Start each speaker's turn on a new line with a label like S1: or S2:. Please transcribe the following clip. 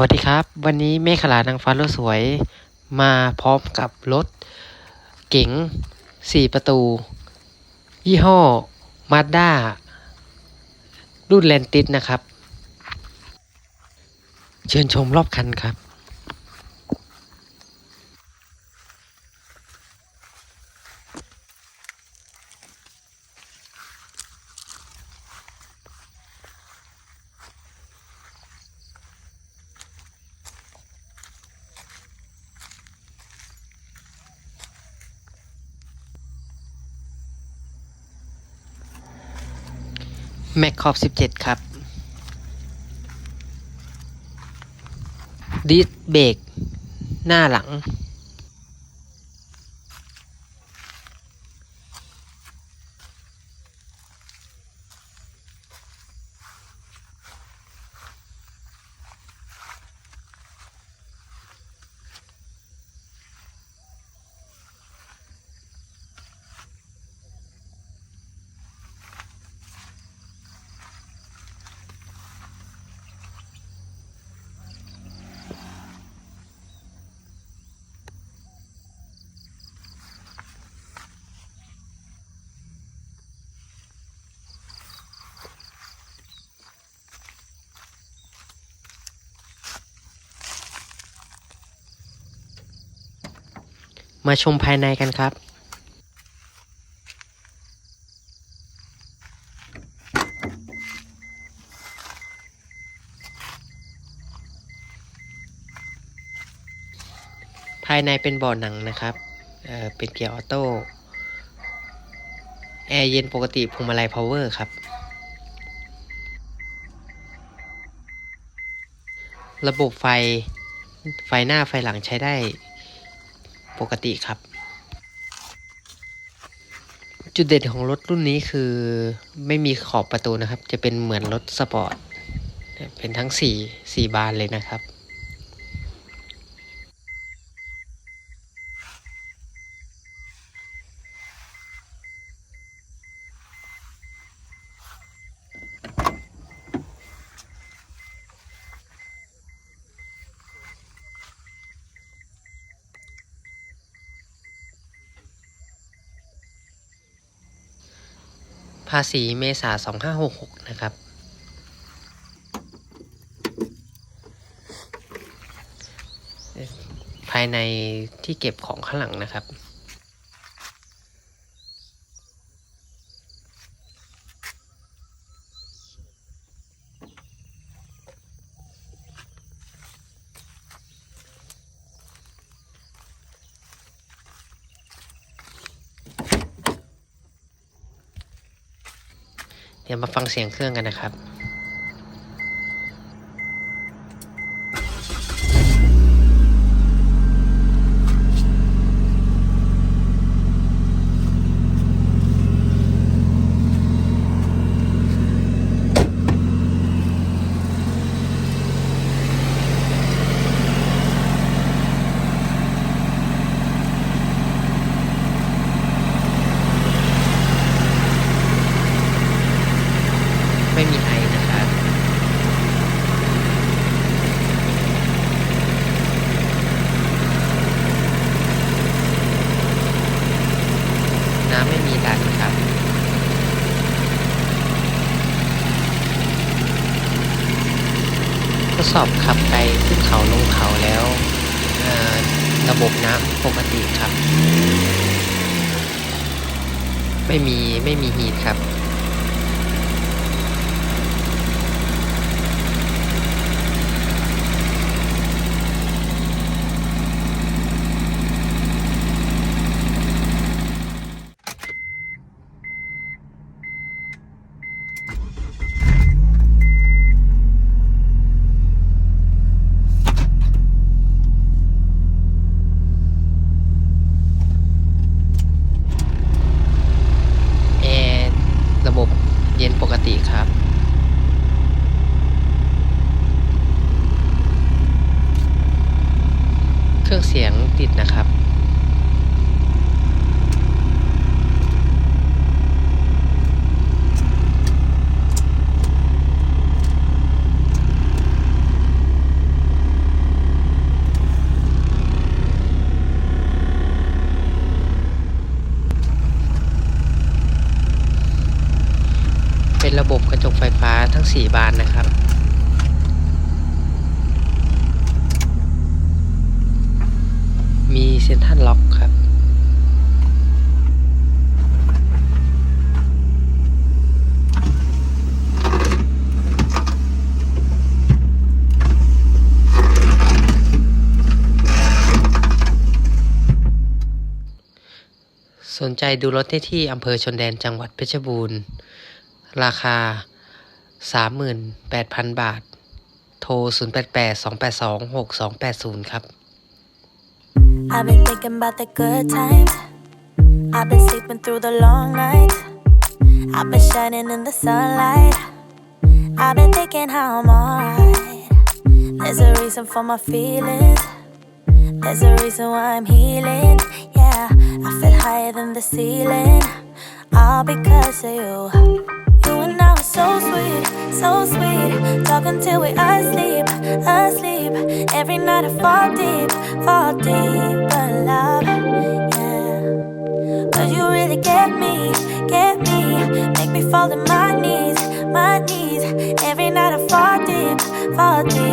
S1: วัสดีครับ วันนี้เมฆลานางฟ้ารถสวยมาพร้อมกับรถเก๋งสี่ประตู ยี่ห้อมาด้ารุ่นแลนติสนะครับ เชิญชมรอบคันครับ แม็กขอบ 17 ครับดิสเบรกหน้าหลัง มาชมภายในกันครับ ภายในเป็นบาะหนังนะครับเเป็นเกียร์ออโต้ แอร์เย็นปกติพวงมาลัยพาวเวอร์ครับ ระบบไฟไฟหน้าไฟหลังใช้ได้ ปกติครับ จุดเด่นของรถรุ่นนี้คือไม่มีขอบประตูนะครับ จะเป็นเหมือนรถสปอร์ต เป็นทั้งสี่สี่บานเลยนะครับ ภาษีเมษา2566นะครับ ภายในที่เก็บของข้างหลังนะครับ เดี๋ยวมาฟังเสียงเครื่องกันนะครับ ไม่มีไอนะครับ น้ำไม่มีดันครับ ทด สอบขับไปขึ้นเขาลงเขาแล้วระบบน้ำปกติครับ ไม่มีไม่มีฮีทครับ เครื่องเสียงติดนะครับเป็นระบบกระจกไฟฟ้าทั้ง 4 บานนะ ซ็นทรัลล็อกครับ สนใจดูรถได้ที่อำเภอชนแดนจังหวัดเพชรบูรณ์ ราคา 38,000 บาท โทร 0882826280 ครับ
S2: I've been thinking about the good times. I've been sleeping through the long nights. I've been shining in the sunlight. I've been thinking how I'm alright. There's a reason for my feelings. There's a reason why I'm healing. Yeah, I feel higher than the ceiling. All because of you. And I were so sweet, so sweet. Talking till we asleep, asleep. Every night I fall deep, fall deep. But love, yeah. Cause you really get me, get me. Make me fall to my knees, my knees. Every night I fall deep, fall deep.